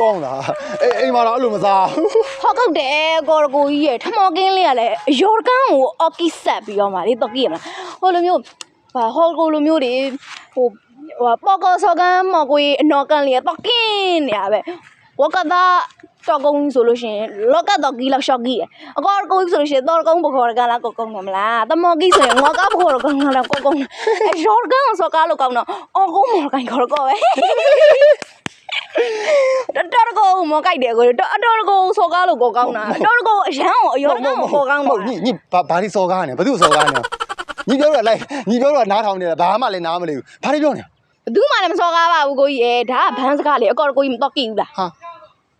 ကောင်းလားအေးအိမ်မှာတော့အဲ့လိုမစားဘူးဟောက်ကောက်တယ်ကောရကိုကြီးရဲ့ထမော်ကင်းလေးကလည်းယော်ကန်ကိုအော်ကီဆက်ပြီးတော့မှလေတော့ကြည့်ရမလားဟိုလိုမျိုးဘာဟောကိုလိုမျိုးတွေဟိုဟိုပေါ်ကောဆောကန်မော်ကိုကြီးအနော်ကန်လေးကတော့ကင်းနေရပဲဝကဒါတော့ကုန်းဆိုလို့ရှိရင်လောကတော့ကြီးလောက်ရှော့ကြီးရအကောကိုကြီးဆိုလို့ရှိရင်တော့ကုန်းဘခေါ်ရကန်လားကိုကုန်းနေမလားတမော်ကြီးဆိုရင်ငေါကဘခေါ်ရကန်လားကိုကုန်းအဲယော်ကန်ဆောကားလို့ကောင်းတော့အော်ကုန်းမော်ကန်ခေါ်ကောပဲ တော်တော်ကိုမကြိုက်တယ်ကိုတော်တော်ကိုစောကားလို့ကိုကောင်းတာတော်တော်ကိုအရန်ကိုအရောကန်ကိုကိုကောင်းဟုပါတ်ညီညီဘာဘာဒီစော်ကားနေဘယ်သူစော်ကားနေညီပြောတော့လိုက်ညီပြောတော့နားထောင်နေတာဘာမှလည်းနားမလဲဘူးဘာတွေပြောနေဘသူမှလည်းမစောကားပါဘူးကိုကြီးရဲ့ဒါကဘန်းစကားလေအကောကိုကြီးမတော့ကြည့်ဘူးလားဟာ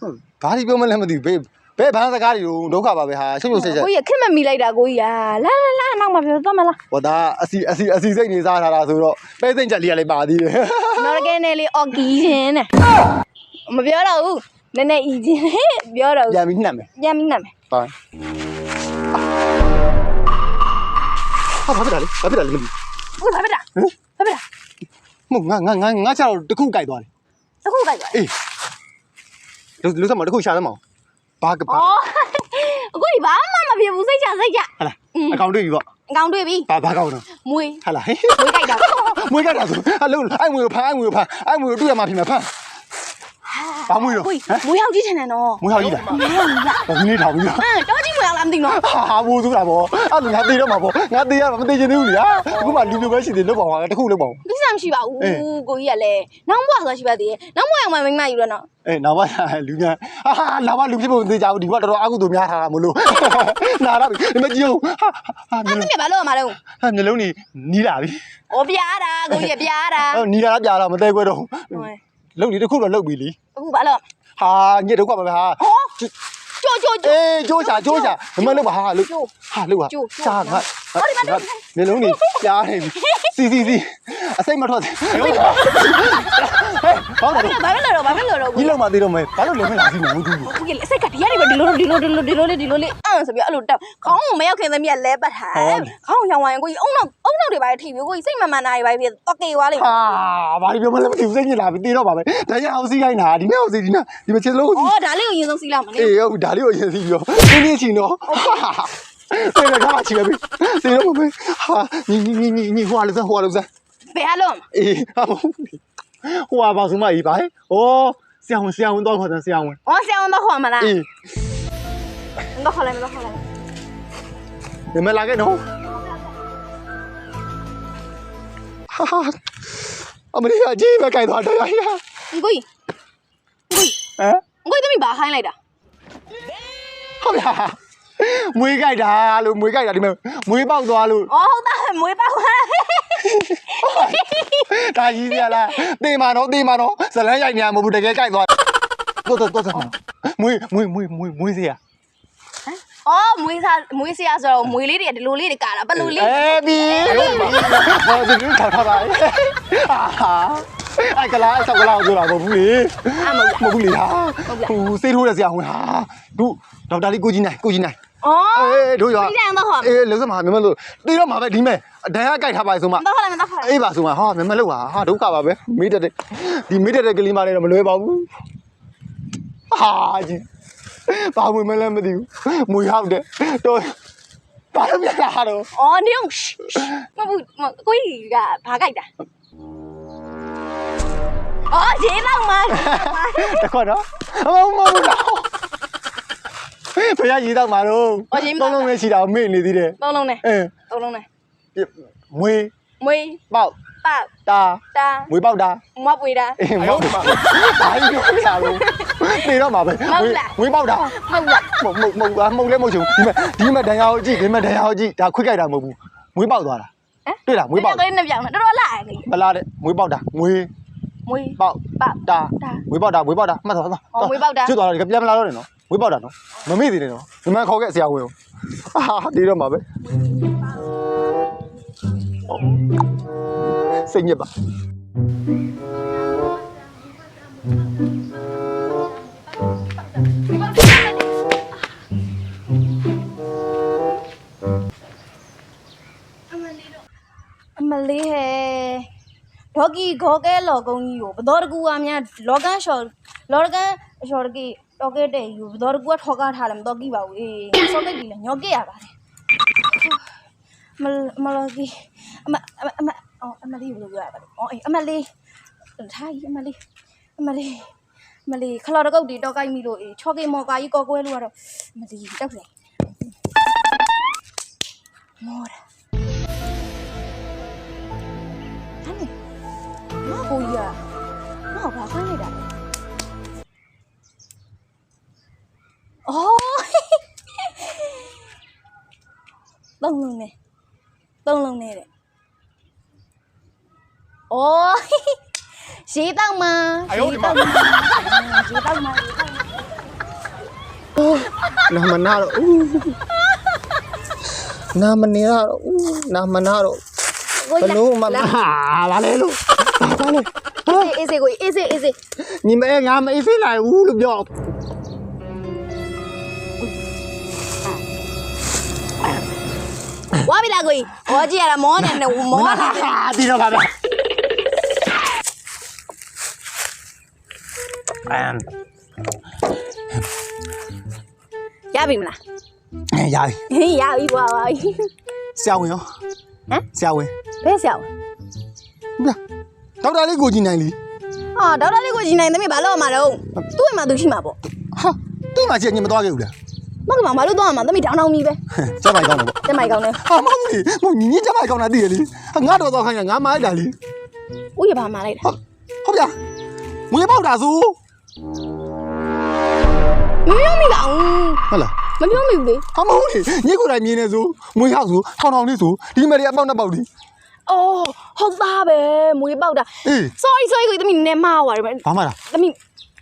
ဟုတ်ဘာဒီပြောမလဲမသိဘူးဘေး ဘယ်ဘန်းစကားတွေဒုက္ခပါပဲဟာရှုပ်ရှုပ်ဆက်ဆက်ကိုကြီးခက်မမီလိုက်တာကိုကြီးอ่ะလာလာလာနောက်မှပြောတော့မလားဟောဒါအစီအစီအစီစိတ်နေစားထားတာဆိုတော့ပဲစိတ်ချက်လေးကလည်းပါသေးတယ်နော်ကဲနေလေးအော်ကီရှင်တဲ့မပြောတော့ဘူးနည်းနည်းအီချင်းပြောတော့ပြန်ပြီးနှက်မယ်ပြန်ပြီးနတ်မယ်ပါဟာဘာဖြစ်တာလဲဘာဖြစ်တာလဲမသိဟုတ်ပါဗျာဟုတ်ပါဗျာဘူးမဟုတ်ငါငါငါငါချတော့တခုကြိုက်သွားတယ်အခုကြိုက်ပါအေးလူလူစမတခုရှာသမောင် ဘာကဘာအော်အခုဒီဘာမှမဖြစ်ဘူးစိတ်ချစိတ်ချဟာလားအကောင်တွေ့ပြီပေါ့အကောင်တွေ့ပြီဘာဘာကောင်တော့မွေးဟာလားဟေးမွေးကြိုက်တာမွေးကြတာဆိုအလုံးအဲ့မွေကိုဖမ်းအဲ့မွေကိုဖမ်းအဲ့မွေကိုတွေ့ရမှာဖြစ်မှာဖမ်း ဘာမွေတော့ကိုဟကြီးမ်မွေးရောက်ကြီးထင်တယ်နော်မွေဟောက်ကြီးလားဘာဒီနေ့ထောင်ပြီးတော့အင်းတော့ကြီးမွေးရောက်လားမသိနော်ဟာဘူဆိုတာပေါ့အဲ့လိုငါသေးတော့မှာပေါ့ငါသေးရမှာမသေးချင်သေးဘူးလေဟာအခုမှလူလူပဲရှိသေးလို့ပေါ့ဟာတခုလို့ပေါ့ကိစ္စမရှိပါဘူးအေးကိုကြီးကလည်းနောက်ဘွားဆိုတာရှိပါသေးတယ်နောက်ဘွားရောက်မှမိမယူရတော့အေးနောက်ပါလူညာဟာလာပါလူဖြစ်ဖို့မသေးကြဘူးဒီကတော်တော်အကုသို့များထားတာမလို့နာတော့ဒီမကြည့်ဘူးဟာဟာအဲ့ဒီဘာလို့ရမှာတော့ဟာမျိုးလုံးနေနီးလာပြီ။ဩပြားတာကိုကြီးပြားတာဟောနီးလာပြာတော့မသေးခွဲတော့လုံနေတခုတော့လုံပြီလီ အခုဘာလို့ဟာညစ်တော့ကပါပဲဟာဟောကြိုကြိုကြိုအေးကြိုးချာကြိုးချာမမလုံပါဟာလုံဟာလုံပါချာငါ မျိုးလုံးနေကြားနေပြီစီစီစီအစိတ်မထွက်သေးဟဲ့ဟောတယ်ဘာလို့လဲတော့ဘာလို့လဲတော့ဒီလုံမသေးတော့မယ်ဘာလို့လဲမလာစီမဘူးသူကိုကြီးအစိတ်ကဒီရတယ်ပဲဒီလိုဒီလိုဒီလိုဒီလိုလေးဒီလိုလေးအမ်ဆိုပြီးအဲ့လိုတောက်ခေါင်းကိုမရောက်ခင်သမီးကလဲပတ်ထားခေါင်းရောင်ဝိုင်းကိုကြီးအုံနောက်အုံနောက်တွေပါထိပြီးကိုကြီးစိတ်မမှန်တာတွေပါဖြစ်တော့ကေသွားလိမ့်မယ်ဟာဘာလို့ပြောမလဲမသိဘူးစိတ်ညစ်လာပြီတေးတော့ပါပဲဒါကြောင့်အောင်စီးခိုင်းတာဒီနေ့အောင်စီးဒီနေ့ဒီမချစ်လို့ဩဒါလေးကိုရင်ဆုံးစီးလောက်မလဲအေးဟုတ်ဒါလေးကိုရင်စီးပြီးတော့နင်းနေချင်တော့ တေးတော့ချီပဲပြီတေးတော့မပဲဟာညီညီညီညီညီဟွာလို့စဟွာလို့စဘယ်လို့အေးဟာဟွာပါစမကြီးပါဩဆရာဝန်ဆရာဝန်တော့ခေါ်တယ်ဆရာဝန်ဩဆရာဝန်တော့ခေါ်မလားအေးတော့ခေါ်လိုက်တော့ခေါ်လိုက်ဒီမလာခဲ့နော်ဟာအမလေးအကြီးပဲကြိုက်သွားတယ်ဟာကိုကြီးကိုကြီးဟ မ်ကိုကြီးသမီးဘာခိုင်းလိုက်တာဟုတ်လားမွေးကြိုက်တာလို့မွေးကြိုက်တာဒီမဲ့မွေးပေါက်သွားလို့ဩဟုတ်တာမွေးပါသွားဒါကြီးပြလားတေးမာတော့တေးမာတော့ဇလန်းရိုက်နေရမဟုတ်ဘူးတကယ်ကြိုက်သွားတော့တော့တော့မွေးမွေးမွေးမွေးမွေးစေရ။အော်မွေးစားမွေးစရာဆိုတော့မွေးလေးတွေကဒီလိုလေးတွေကာတာဘယ်လိုလေးအေးပြီဘာဒီလိုထောက်ထားပါဟာအဲ့ကလာအဆောက်ကလာဆိုတာမဟုတ်ဘူးလေအမဟုတ်မဟုတ်ဘူးလေဟာဟိုစေးထိုးရဆရာဝန်ဟာတို့ဒေါက်တာလေးကိုကြီးနိုင်ကိုကြီးနိုင်။ အော်အေးတို့ရောပြီးတယ်တော့ဟောအေးလုံးစမှာမြမလို့တေးတော့မှာပဲဒီမဲ့အဒဏ်ကကြိုက်ထားပါဆိုမှတော့ဟောလိုက်တော့ဟောလိုက်အေးပါဆိုမှဟာမမလောက်ပါဟာဒုက္ခပါပဲမေးတတ်တယ်ဒီမေးတတ်တဲ့ကလေးမလေးတော့မလွယ်ပါဘူးဟာကြီးဘာမှမလဲမသိဘူးမွေဟောက်တယ်တော့ဘာလို့ပြလာတော့။အော်နေအောင်မဘူးကိုကြီးကဘာကြိုက်တာ။အော်ရေလောက်မှာတခွတော့အမမမတော့ ဖယားရေးတော့မှာတော့သုံးလုံးနဲ့ရှိတာမေ့နေသေးတယ်သုံးလုံးနဲ့အင်းသုံးလုံးနဲ့မွေမွေးပေါက်ပေါက်တာတာမွေပေါက်တာမပွေတာအေးမဟုတ်ပါဘာကြီးပြောပြရလို့နေတော့မှာပဲမွေပေါက်တာမဟုတ်လားမဟုတ်မဟုတ်မဟုတ်မဟုတ်လည်းမဟုတ်ချင်ဘူးဒီမှာဒီမှာဒဏ်ရာကိုကြည့်ဒီမှာဒဏ်ရာကိုကြည့်ဒါခွေးကြိုက်တာမဟုတ်ဘူးမွေးပေါက်သွားတာတွေ့လားမွေးပေါက်ကလေးနဲ့ပြောင်းတာတော်တော်လာနေမလားတဲ့မွေးပေါက်တာမွေးမွေးပေါက်ပေါက်တာတာမွေးပေါက်တာမွေးပေါက်တာမှတ်သွားသွားအော်မွေးပေါက်တာကျွတ်သွားတယ်ပြန်မလာတော့နဲ့နော် မွေးပေါက်တာနော်မမေ့သေးနဲ့နော်ဒီမှာခေါ်ခဲ့ဆရာဝန်အာဒီတော့မှာပဲစိတ်ညစ်ပါအမလေးဟဲဒေါကီဂေါကဲလော်ကုန်းကြီးကိုဘတော်တကူအများလောကန်ရှော်လော်ကန်ရှော်တကီ တော့ကဲတဲ့ယူတော့ကူကထောက်ကားထားတယ်မတော့ကြည့်ပါဘူးအေးစောကိတ်ကြီးလည်းညော့ကြရပါတယ်မမလော်ကီအမအမအမအော်အမလေးဘယ်လိုပြောရပါလဲအော်အေးအမလေးထားကြီးအမလေးအမလေးအမလေးခလော်တကုတ်တီတော့ကိုက်မိလို့အေးချောကေမော်ကာကြီးကောကွဲလို့ကတော့အမလေးတောက်တယ်မော်ရဟမ်ငါကိုကြီးอ่ะငါဘာခိုင်းလိုက်တာလဲအော် သုံးလုံးနဲ့သုံးလုံးနဲ့တဲ့အော်ရေတောက်မှာရေတောက်မှာရေတောက်မှာရေတောက်မှာနာမနာတော့ဦးနာမနေရတော့ဦးနာမနာတော့ဘလို့မမဟာလာလေလို့လာလေအေးစေးကိုအေးစေးအေးစေးညီမငါမအေးဖေးလိုက်ဘူးလို့ပြော ဝါပြီလားကိုကြီးဟောကြည့်ရတာမောနေတယ်မောနေတယ်ဟာဒီတော့ပါဗျအမ်ရပြီမလားရပြီဟင်းရပြီကွာပါပြီဆရာဝန်ရောဟမ်ဆရာဝန်ဘယ်ဆောက်ဗျဒေါက်တာလေးကိုကြည့်နိုင်လीဟာဒေါက်တာလေးကိုကြီးနိုင်သမီးဘာလို့မှာတော့သူ့အိမ်မှာသူရှိမှာပေါ့ဟာဒီမှာချက်ညမသွားခဲ့ဘူးလား မကမဘာလို့တော့မှာသမီးတောင်းတောင်းကြီးပဲကျမိုက်ကောင်းတယ်ပေါ့တက်မိုက်ကောင်းတယ်ဟာမဟုတ်ဘူးလေမဟုတ်ညီညီကျမိုက်ကောင်းတာသိရလေဟာငါတော့တော့ခိုင်းရငါမိုက်တာလေဦးရပါမှာလိုက်တာဟုတ်ဟုတ်ဗျာငွေပေါက်တာဆိုမပြောမိပါဘူးဟုတ်လားမပြောမိဘူးလေဟာမဟုတ်လေညီကိုယ်တိုင်မြင်နေဆိုငွေဟောက်ဆိုထောင်ထောင်လေးဆိုဒီမယ်လေးအပေါက်နှစ်ပေါက်ဒီအော်ဟုတ်သားပဲမွေးပေါက်တာ အေး sorry sorry ကိုသမီးနည်းမှားသွားတယ်ဗျဘာမှလား သမီး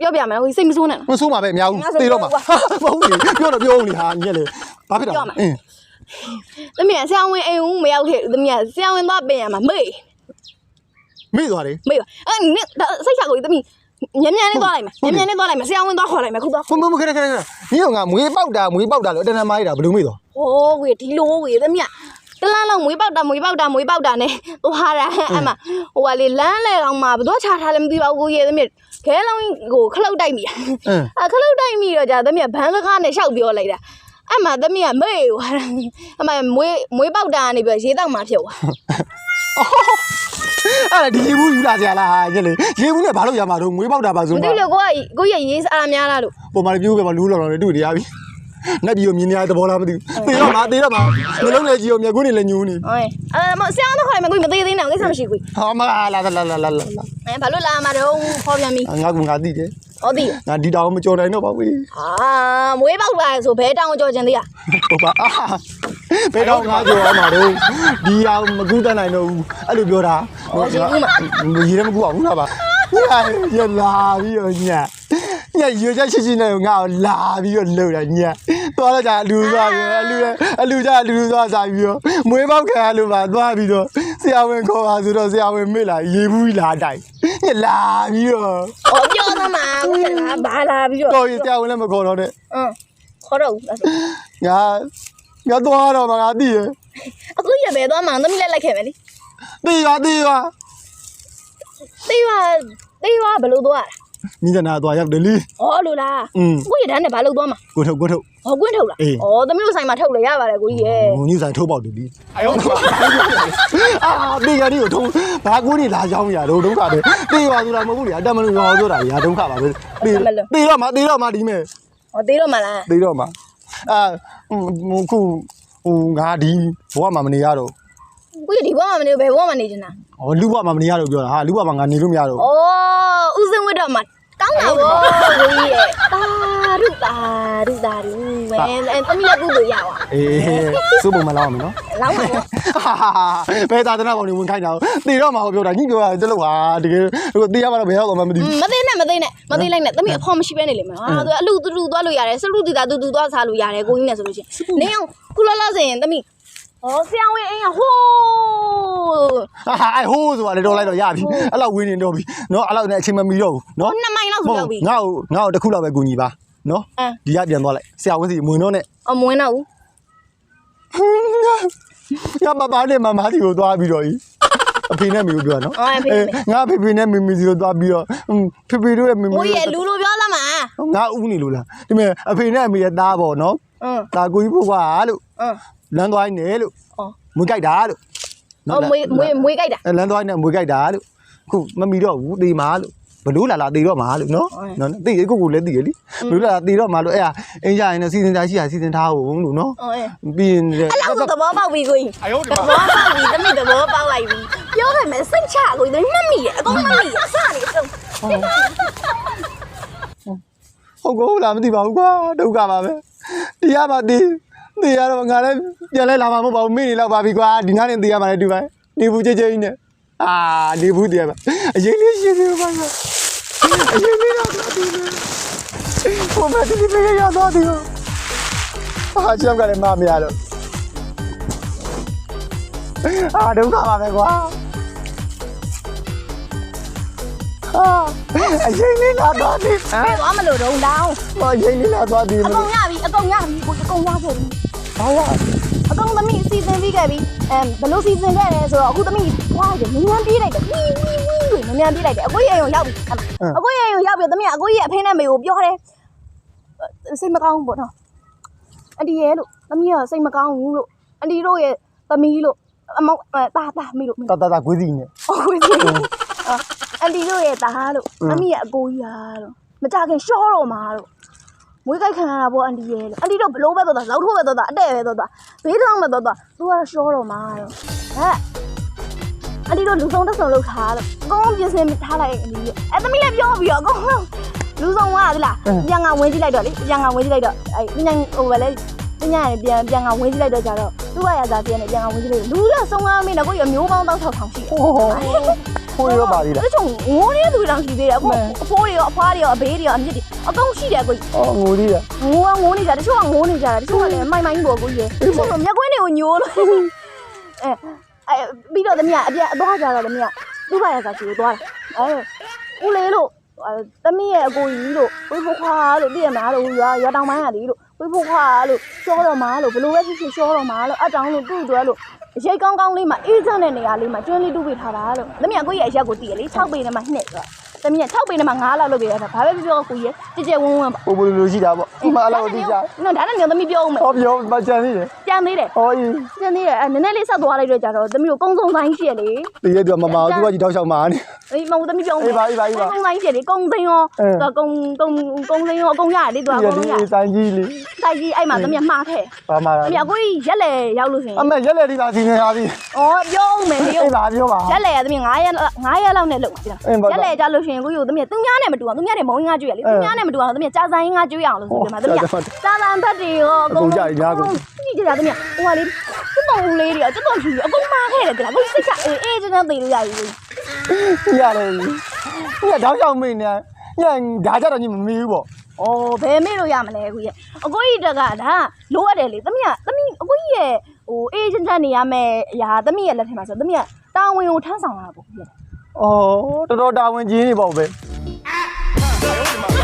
ပြောပြမယ်ကိုစိတ်မဆိုးနဲ့နော်မဆိုးပါပဲအများဘူးငါဆိုသေတော့မှာကွာမဟုတ်လေပြောတော့ပြောဦးလေဟာညီလေဘာဖြစ်တာပြောမှာအင်းသမီးကဆရာဝန်အိမ်ဦးမရောက်ခဲ့ဘူးသမီးကဆရာဝန်သွားပြင်ရမှာမေ့မိသွားတယ်မေ့ပါအဲ့နင်စိတ်ချကိုသမီးညံ့ညံ့လေးသွားလိုက်မယ်ညံ့ညံ့လေးသွားလိုက်မယ်ဆရာဝန်သွားခေါ်လိုက်မယ်ခုသွားဖုံဖုံခက်ခက်ခက်ညီကငါငွေပေါက်တာငွေပေါက်တာလို့အတန်တန်မိုင်းတာဘယ်လိုမိသွားဟိုးကွေဒီလိုကွေသမီးကတလန်းလုံးမွေးပေါက်တာမွေးပေါက်တာမွေးပေါက်တာနဲ့သွားတာအမဟိုကလေလမ်းလေကောင်မှာဘယ်တော့ချထားလဲမသိပါဘူးကိုရေသမီး ခဲလုံးကိုခလုတ်တိုက်မိတာအင်းအခလုတ်တိုက်မိတော့じゃသမီးကဘန်းစကားနဲ့ရှောက်ပြောလိုက်တာအမသမီးကမေ့သွားတာအမမွေးမွေးပေါက်တာကနေပြီးရေတောက်မှဖြစ်သွားအဲ့ဒါဒီရေဘူးယူလာကြလားဟာညီလေရေဘူးနဲ့ဘာလို့ရမှာတော့ငွေပေါက်တာပါဆိုမမှသိလို့ကိုကကိုရရေးစားများလားလို့ပုံမှန်ပြိုးပဲမလူးလော်တော်လေးတွေ့နေရပြီ နက်ပြီးတော့မြင်နေရတဲ့ဘောလားမသိဘူးသေတော့မှာသေတော့မှာနှလုံးလည်းကြည့်အောင်မြက်ကွင်းနေလည်းညူနေဟိုအဲမဆရာတော့ခေါ်လိုက်မယ်ကိုမသေးသေးနဲ့ကိစ္စမရှိဘူးဟာမလာလာလာလာလာလာအဲဘာလို့လာမှာတော့ခေါ်ပြန်ပြီငါကငါသိတယ်ဟောဒီငါဒီတောင်မကြော်နိုင်တော့ပါဘူးအာမွေးပေါက်လာဆိုဘဲတောင်ကြော်ချင်သေးရဟုတ်ပါအာဘယ်တော့ငါကြော်အောင်မှာတော့ဒီအောင်မကူးတတ်နိုင်တော့ဘူးအဲ့လိုပြောတာရေလည်းမကူအောင်ဘူးလားပါညရလာပြီးတော့ည ညရွေချက်ရှိရှိနဲ့ငါ့ကိုလာပြီးတော့လှုပ်တာညသွားတော့じゃအလူသွားပြီးအလူအလူကြအလူသွားစားပြီးတော့မွေးပေါက်ခံလို့ပါသွားပြီးတော့ဆရာဝန်ခေါ်ပါဆိုတော့ဆရာဝန်မေ့လာရေဘူးလာတိုက်ညလာပြီးတော့ဟောပြောသမှာကိုကဘာလာပြီးတော့တော်ရင်ဆရာဝန်လည်းမခေါ်တော့တဲ့အင်းခေါ်တော့ဘူးငါငါသွားတော့မှငါသိရအခုရပဲသွားမှသမီးလက်လိုက်ခဲ့မယ်လေသိပါသိပါသေးပါသေးပါဘယ်လိုသွား မိဒနာသွားရောက်တယ်လीဟောလို့လားอืมကိုရတန်းနဲ့ဘာလို့သွားမှာကိုထုတ်ကိုထုတ် ဟောကွင်းထုတ်လားအေးဩသမီးတို့ဆိုင်မှာထုတ်လို့ရပါတယ်ကိုကြီးရဲ့ဟိုညဆိုင်ထိုးပေါက်တယ်လीအယောအာဒီကနေ့ကိုထုံးဘာကိုနေလာကြောင်းရတော့ဒုက္ခပဲသိပါဆိုတာမဟုတ်ဘူးလေအတက်မလို့ရောဆိုတာညာဒုက္ခပါပဲသိသိတော့မှသိတော့မှဒီမဲ့ဟောသေးတော့မလားသိတော့မှအာခုဟိုငါဒီဘဝမှာမနေရတော့ကိုကြီးဒီဘဝမှာမနေဘယ်ဘဝမှာနေချင်တာ ဟောလူဘဝမှာမနေရတော့ပြောတာဟာလူဘဝမှာငါနေလို့မရတော့ဩဥစဉ်ဝတ်တော့မှာကောင်းတာဗောကိုကြီးရဲ့တာရုတာရုတာရုမဲသမီးလက်ကုတ်လို့ရပါအေးစုပ်ပုံမလောက်အောင်နော်လောင်းပါနော်ဘယ်သာသနာပေါင်းနေဝင်ခိုင်းတာတေတော့မှာပြောတာညပြောတာတလို့ဟာတကယ်တေးရမှာတော့ဘယ်ရောက်တော့မှမသိဘူးမသိနဲ့မသိနဲ့မသိလိုက်နဲ့သမီးအဖေမရှိပဲနေလိမ့်မယ်ဟာသူအလူတူတူသွားလို့ရတယ်စလူတူတာတူတူသွားစားလို့ရတယ်ကိုကြီးနဲ့ဆိုလို့ရှိရင်နေအောင်ခုလောလောဆယ်ရင်သမီး ဟောဆရာဝင်အိမ်ကဟိုးဟာအဲဟိုးဆိုတာလေတော့လိုက်တော့ရပြီအဲ့လောက်ဝင်းနေတော့ပြီနော်အဲ့လောက်နဲ့အချိန်မမီတော့ဘူးနော်နှစ်မိုင်လောက်ဆိုတော့ပြီငါ့ကိုငါ့ကိုတစ်ခုလောက်ပဲကူညီပါနော်ဒီကပြန်သွားလိုက်ဆရာဝင်းစီမွင်တော့နဲ့အမွင်တော့ဘူးငါမပါနဲ့မမဒီကိုသွားပြီးတော့ကြီးအဖေနဲ့မိကိုပြောနော်အဲငါဖေဖေနဲ့မိမိစီကိုသွားပြီးတော့ဖေဖေတို့ရဲ့မိမိတို့ဟိုရလူလိုပြောလားမငါဥနေလို့လားဒီမဲ့အဖေနဲ့အမေရဲ့သားပေါ့နော်တာကိုကြီးဘုရားလို့ ဘလို့လာလာတေးတော့မှာလို့နော်နော်တေးကိုကိုလည်းတေးရလीဘလို့လာလာတေးတော့မှာလို့အဲ့ဟာအင်းကြရင်လည်းစီစဉ်သားရှိတာစီစဉ်ထားအောင်လို့နော်အော်အေးပြီးရင်အဲ့လောက်ဆိုသဘောပေါက်ပြီကိုကြီးအယောသဘောပေါက်ပြီတမိသဘောပေါက်လိုက်ပြီပြောရမယ်စိတ်ချကိုကြီးနှက်မိရအကုန်နှက်မိရအစနေအစုံဟုတ်ကောလားမသိပါဘူးကွာဒုက္ခပါပဲ တရားပါတေးတေးရတော့ငါလည်းပြန်လဲလာမှာမဟုတ်ပါဘူးမိနေတော့ပါပြီကွာဒီနားနဲ့တေးရမှာလည်းတူပါနေဘူးကြဲကြဲကြီးနဲ့အာနေဘူးတေးပါအရင်လေးရှင်းသေးပါလားအရင်လေးတော့တေးတယ်ဟိုမှာဒီပြေရတော့တေးဟာချမ်းကလည်းမမရတော့အာဒုက္ခပါပဲကွာဟာအရင်လေးလာတော့တေးဟမ်ဘယ်သွားမလို့တော့လောင်း။ဘာရင်လေးလာသွားပြီအမ ကုန်လို့ရပြီအကုန်ရပြီကိုအကုန်ရခဲ့ပြီ။ ဘာရအကုန်သမီးစီစဉ်ပြီးခဲ့ပြီအဲဘလို့စီစဉ်ခဲ့လဲဆိုတော့အခုသမီးွားတယ်မင်းပြေးလိုက်တယ်ဝီးဝီးဝီးလို့မင်းပြေးလိုက်တယ်အကိုကြီးအိမ်ကိုရောက်ပြီအကိုကြီးအိမ်ကိုရောက်ပြီသမီးအကိုကြီးအဖေနဲ့မေကိုပြောတယ်စိတ်မကောင်းဘူးပေါ့နော်အန်တီရဲ့လို့သမီးကစိတ်မကောင်းဘူးလို့အန်တီတို့ရဲ့သမီးလို့အမောတာတာမိလို့တာတာတာခွေးစီနဲ့အကိုကြီးအန်တီတို့ရဲ့သားလို့သမီးရဲ့အကိုကြီးဟာလို့မကြခင်ရှော့တော့မှာလို့ မွေးကြိုက်ခံရတာပေါ့အန်တီရဲ့လို့အန်တီတို့ဘလို့ပဲတော့တာလောက်ထိုးပဲတော့တာအတဲ့ပဲတော့တာဘေးထောင်ပဲတော့တာသူကတော့ရှော့တော့မှာလို့ဟဲ့အန်တီတို့လူဆုံးတက်ဆုံလောက်ထားလို့အကုန်ပြင်ဆင်ထားလိုက်အန်တီရဲ့အဲသမီးလည်းပြောပြီးတော့အကုန်လုံးလူဆုံးကသလားပြန်ကဝင်ကြည့်လိုက်တော့လေပြန်ကဝင်ကြည့်လိုက်တော့အဲပြန်ဟိုပဲလေပြန်ရပြန်ပြန်ကဝင်ကြည့်လိုက်တော့ကြတော့သူ့ဘာရစားပြန်နေပြန်ကဝင်ကြည့်လိုက်လူတော့ဆုံးကားမင်းတော့ကိုရမျိုးပေါင်းတော့ထောက်ထောင်ရှိတယ်ဟိုဟိုဟိုရောပါသေးလားအဲ့ချုံငိုနေတဲ့သူတွေတောင်ရှိသေးတယ်အခုအဖိုးတွေရောအဖွားတွေရောအဘေးတွေရောအမြစ်တွေ အကုန်ရှိတယ်ကိုကြီးအော်ငိုသေးတယ်ငိုကငိုနေကြတချို့ကငိုနေကြတယ်တချို့ကလည်းမိုင်မိုင်းပေါ်ကိုကြီးတချို့ကမျက်ကွင်းတွေကိုညိုလို့အဲအဲပြီးတော့သမီးကအပြန်အသွားကြတော့သမီးကသူ့ဘာရစားစီကိုသွားတယ်အဲဦးလေးလို့သမီးရဲ့အကိုကြီးလို့ဝိဖို့ခွာလို့ပြည့်ရမှာလို့ရွာရွာတောင်ပိုင်းရလေလို့ ဝိဖို့ခွာလို့ရှောတော့မှာလို့ဘလို့ပဲဖြစ်ဖြစ်ရှောတော့မှာလို့အတောင်လို့တူ့တွဲလို့ရိတ်ကောင်းကောင်းလေးမှာအေးချမ်းတဲ့နေရာလေးမှာကျွန်းလေးတူးပေးထားတာလို့သမီးကကိုကြီးရဲ့အရက်ကိုတည်ရလေ6ပေနဲ့မှနှစ်ဆိုသမီးက6ပေနဲ့မှ9လောက်လုပ်ပေးရတာဘာပဲပြောကိုကြီးရဲ့ကြည်ကြဲဝန်းဝန်းပါဟိုဘလိုလိုရှိတာပေါ့ဒီမှာအဲ့လိုသိကြနော်ဒါနဲ့ညသမီးပြောဦးမယ်ဟောပြောမကြံသေးတယ်ပြန်သေးတယ်ဟောကြီးပြန်သေးတယ်အဲနည်းနည်းလေးဆက်သွားလိုက်တော့ကြတော့သမီးတို့ကုန်းစုံဆိုင်ရှိရလေဒီရက်တော့မမသူကကြီးတောက်ချောက်မှာနေအေးမဟုတ်သမီးပြောဦးအေးပါအေးပါအေးပါကုန်းဆိုင်ရှိရလေကုန်းသိန်းရောအင်းသူကကုန်းကုန်းကုန်းသိန်းရောအကုန်ရတယ်လေသူကဒီအကုန်လုံးရဒီဆိုင်ကြီးလေတိုက်ကြီးအဲ့မှာသမီးမှားခဲ့ဘာမှသမီးအကိုကြီးရက်လေရောက်လို့ဆိုရင်အမေရက်လက်ဒီပါစီနေပါပြီဩပြောဦးမယ်ရုပ်အေးပါပြောပါရက်လေရသမီး9ရက်9ရက်လောက်နဲ့လုံပါပြီအင်းပါရက်လေကြလို့ရှိရင်ကိုကြီးသမီးသူများနဲ့မတူအောင်သူများနဲ့မုံငါကျွေးရလေသူများနဲ့မတူအောင်သမီးကြာဆိုင်ငါကျွေးအောင်လို့ဆိုကြမှာသမီးကြာဆိုင်ဘက်တွေရောအကုန်ကြည့်ကြတာသမီးဟိုကလေသူ့ပုံလေးတွေတော်တော်ရှိအကုန်မှားခဲ့တယ်တလားကိုစိတ်ချအေးအေးချမ်းချမ်းသိလို့ရပြီရတယ်ဒီကတောက်ချောက်မိနေညဒါကြတော့ညီမမီဘူးပေါ့။ အော်ဘယ်မေ့လို့ရမလဲအခုရဲ့။အကိုကြီးတက်ကဒါလိုအပ်တယ်လေ။သမီးကသမီးအကိုကြီးရဲ့ဟိုအေးချမ်းချမ်းနေရမယ်အရာသမီးရဲ့လက်ထဲမှာဆိုသမီးကတာဝန်ကိုထမ်းဆောင်ရတာပေါ့ကြီးအော်တော်တော်တာဝန်ကြီးနေပေါ့ပဲ။